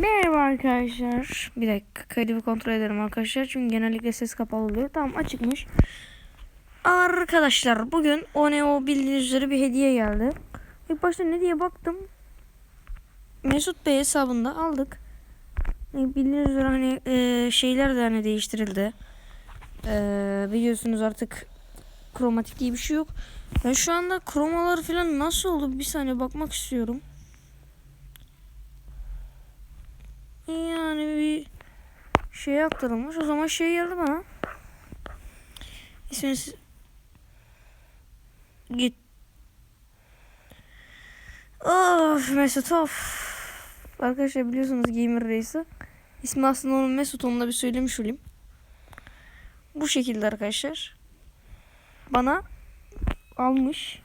Merhaba arkadaşlar. Bir dakika kaydı kontrol edelim arkadaşlar. Çünkü genellikle ses kapalı oluyor. Tamam açıkmış. Arkadaşlar bugün Oneo bildiğiniz üzere bir hediye geldi. İlk başta ne diye baktım. Mesut Bey hesabında aldık. E, Bildiğiniz üzere hani e, şeyler de hani değiştirildi. E, biliyorsunuz artık kromatik diye bir şey yok. Ben şu anda kromalar falan nasıl oldu bir saniye bakmak istiyorum. Yani bir şey aktarılmış. O zaman şey geldi bana. İsminiz git. Of Mesut of. Arkadaşlar biliyorsunuz Gamer Reis'i. İsmi aslında onun Mesut onu da bir söylemiş olayım. Bu şekilde arkadaşlar. Bana almış.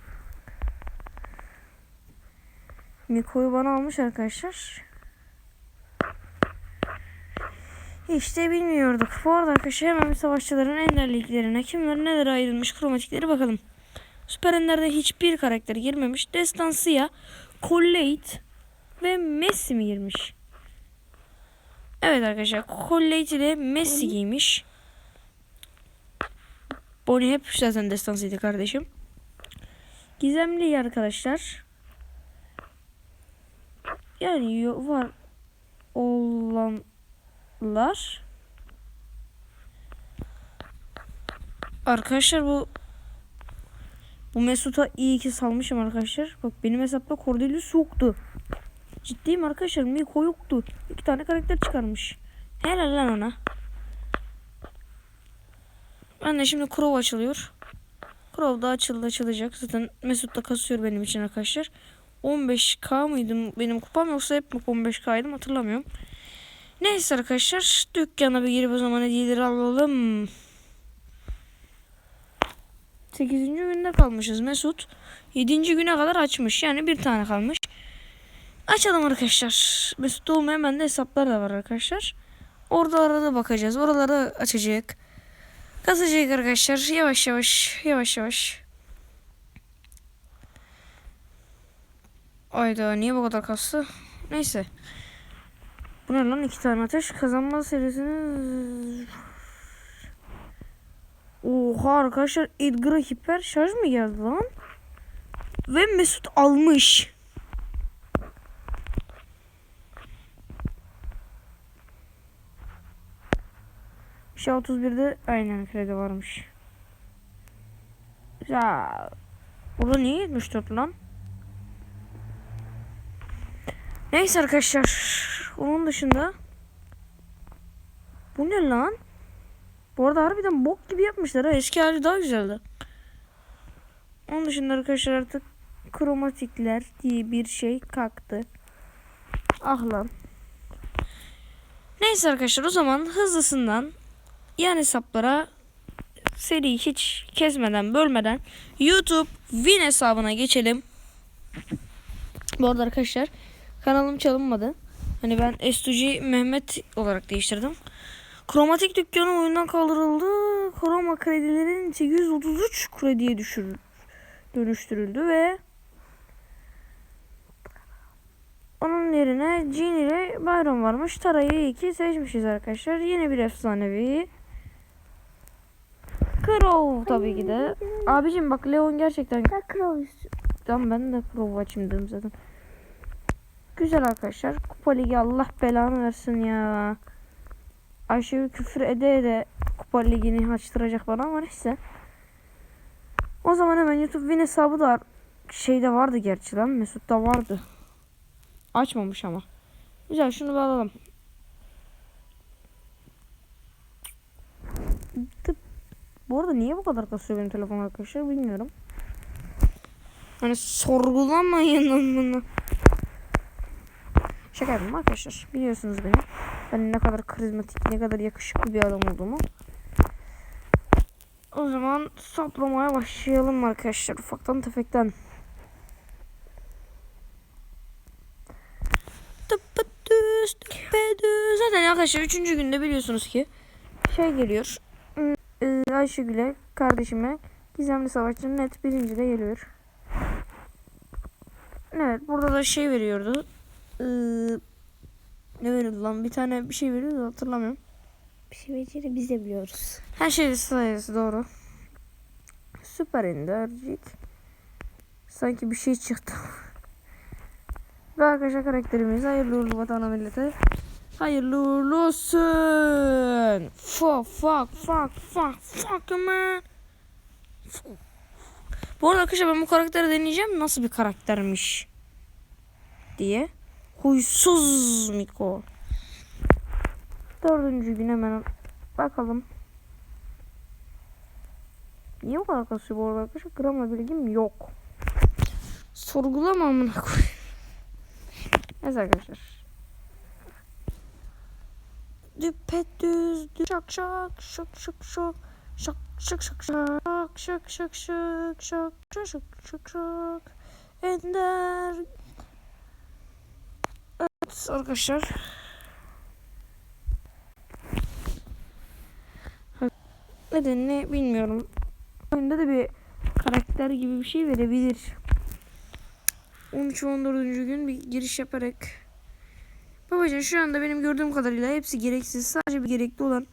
Miko'yu bana almış arkadaşlar. İşte bilmiyorduk. Bu arada arkadaşlar hemen savaşçıların ender liglerine kimler neler ayrılmış kromatikleri bakalım. Süper Ender'de hiçbir karakter girmemiş. Destansiya, Collate ve Messi mi girmiş? Evet arkadaşlar Collate ile Messi giymiş. Bonnie hep zaten destansıydı kardeşim. Gizemli arkadaşlar. Yani var olan lar. Arkadaşlar bu bu Mesut'a iyi ki salmışım arkadaşlar. Bak benim hesapta Cordelius yoktu. Ciddiyim arkadaşlar. Miko yoktu. İki tane karakter çıkarmış. Helal lan ona. Ben de şimdi Crow açılıyor. Crow da açıldı açılacak. Zaten Mesut da kasıyor benim için arkadaşlar. 15k mıydım benim kupam yoksa hep mi 15k'ydım hatırlamıyorum. Neyse arkadaşlar dükkana bir girip o zaman hediyeleri alalım. 8. günde kalmışız Mesut. 7. güne kadar açmış. Yani bir tane kalmış. Açalım arkadaşlar. Mesut'ta olmayan bende hesaplar da var arkadaşlar. Orada arada bakacağız. Oraları açacak. Kasacak arkadaşlar. Yavaş yavaş. Yavaş yavaş. Ayda niye bu kadar kastı? Neyse. Bu ne lan iki tane ateş kazanma serisini Oha arkadaşlar Edgar'a hiper şarj mı geldi lan? Ve Mesut almış. Şey 31'de aynen kredi varmış. Ya burada niye 74 lan? Neyse arkadaşlar. Onun dışında bu ne lan? Bu arada harbiden bok gibi yapmışlar ha. Eski hali daha güzeldi. Onun dışında arkadaşlar artık kromatikler diye bir şey kalktı. Ah lan. Neyse arkadaşlar o zaman hızlısından yan hesaplara seri hiç kesmeden bölmeden YouTube Win hesabına geçelim. Bu arada arkadaşlar kanalım çalınmadı. Hani ben S2G Mehmet olarak değiştirdim. Kromatik dükkanı oyundan kaldırıldı. Kroma kredilerin 833 krediye düşür, dönüştürüldü ve onun yerine Jean ile Byron varmış. Tara'yı 2 seçmişiz arkadaşlar. Yeni bir efsanevi. Crow tabii ki de. Abicim bak Leon gerçekten... Ben Crow. Tamam ben de Crow açayım dedim zaten. Güzel arkadaşlar. Kupa Ligi Allah belanı versin ya. Ayşe küfür ede ede Kupa Ligi'ni açtıracak bana ama neyse. O zaman hemen YouTube Win hesabı da şeyde vardı gerçi lan. Mesut'ta vardı. Açmamış ama. Güzel şunu bir alalım. Tıp. Bu arada niye bu kadar kasıyor benim telefon arkadaşlar bilmiyorum. Hani sorgulamayın onu. Şaka yapayım arkadaşlar. Biliyorsunuz beni. Ben ne kadar karizmatik, ne kadar yakışıklı bir adam olduğumu. O zaman saplamaya başlayalım arkadaşlar. Ufaktan tefekten. Zaten arkadaşlar 3. günde biliyorsunuz ki şey geliyor. Ee, Ayşegül'e, kardeşime Gizemli Savaşçı net birinci de geliyor. Evet burada da şey veriyordu. Ee, Ne verildi lan? Bir tane bir şey verildi de hatırlamıyorum. Bir şey beceri biz de biliyoruz. Her şey sayısı doğru. Süper Endercik. Sanki bir şey çıktı. Ve arkadaşlar karakterimiz hayırlı uğurlu vatana millete. Hayırlı uğurlu olsun. Fuck fuck fuck fuck fuck man. Bu arada arkadaşlar ben bu karakteri deneyeceğim. Nasıl bir karaktermiş diye. Huysuz Miko. Dördüncü gün hemen bakalım. Niye bu kadar kasıyor bu arada arkadaşlar? Gramla bilgim yok. Sorgulama amına koy. Neyse arkadaşlar. Düpedüz dü- şak şak şak şak şak şak şak şak şak şak şak şak şak şak şak şak şak Ender Evet arkadaşlar Nedenini bilmiyorum. Oyunda da bir karakter gibi bir şey verebilir. 13 ve 14. gün bir giriş yaparak. Babacığım şu anda benim gördüğüm kadarıyla hepsi gereksiz. Sadece bir gerekli olan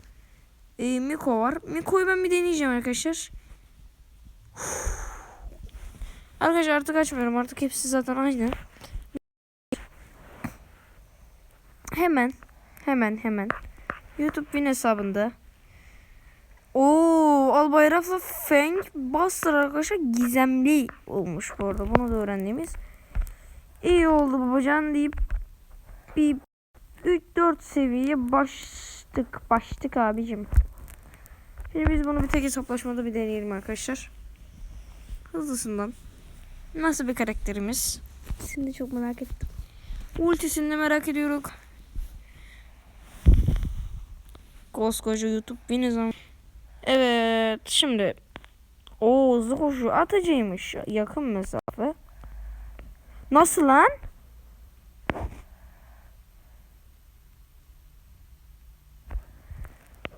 e, Miko var. Miko'yu ben bir deneyeceğim arkadaşlar. Arkadaşlar artık açmıyorum. Artık hepsi zaten aynı. Hemen hemen hemen YouTube Win hesabında Oo, Albayrak'la Feng Buster arkadaşlar gizemli olmuş bu arada. Bunu da öğrendiğimiz. İyi oldu babacan deyip bir 3-4 seviye baştık. Baştık abicim. Şimdi biz bunu bir tek hesaplaşmada bir deneyelim arkadaşlar. Hızlısından. Nasıl bir karakterimiz? Şimdi çok merak ettim. Ultisini de merak ediyoruz. Koskoca YouTube bir nizam. Evet şimdi. O hızlı koşu atıcıymış. Yakın mesafe. Nasıl lan?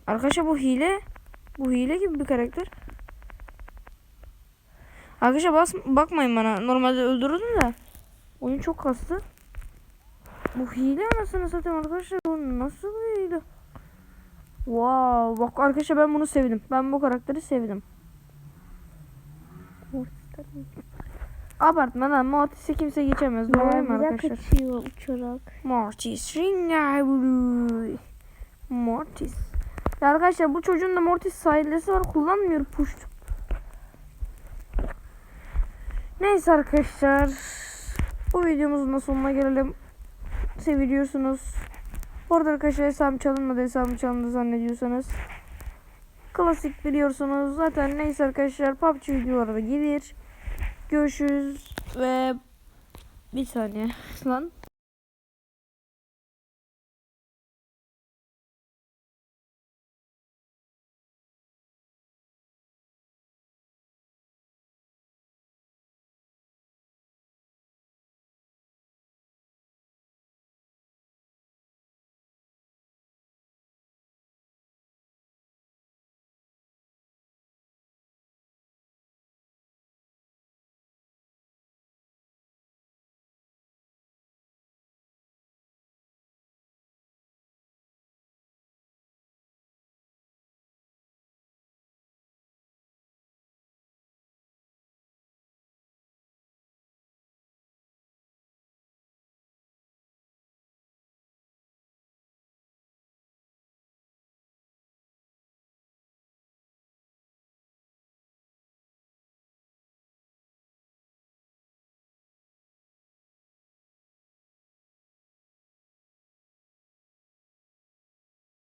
Arkadaşlar bu hile. Bu hile gibi bir karakter. Arkadaşlar bas, bakmayın bana. Normalde öldürürdüm de. Oyun çok kastı. Bu hile anasını satayım arkadaşlar. Bu nasıl bir? Wow. Bak arkadaşlar ben bunu sevdim. Ben bu karakteri sevdim. Abartma lan. Mortis'e kimse geçemez. Doğru mu arkadaşlar? kaçıyor uçarak. Mortis. Mortis. Ya arkadaşlar bu çocuğun da Mortis sahillesi var. Kullanmıyor puşt. Neyse arkadaşlar. Bu videomuzun da sonuna gelelim. Seviliyorsunuz. Bu arada arkadaşlar hesabım çalınmadı. Hesabım çalındı zannediyorsanız. Klasik biliyorsunuz. Zaten neyse arkadaşlar PUBG videoları gelir. Görüşürüz ve bir saniye lan.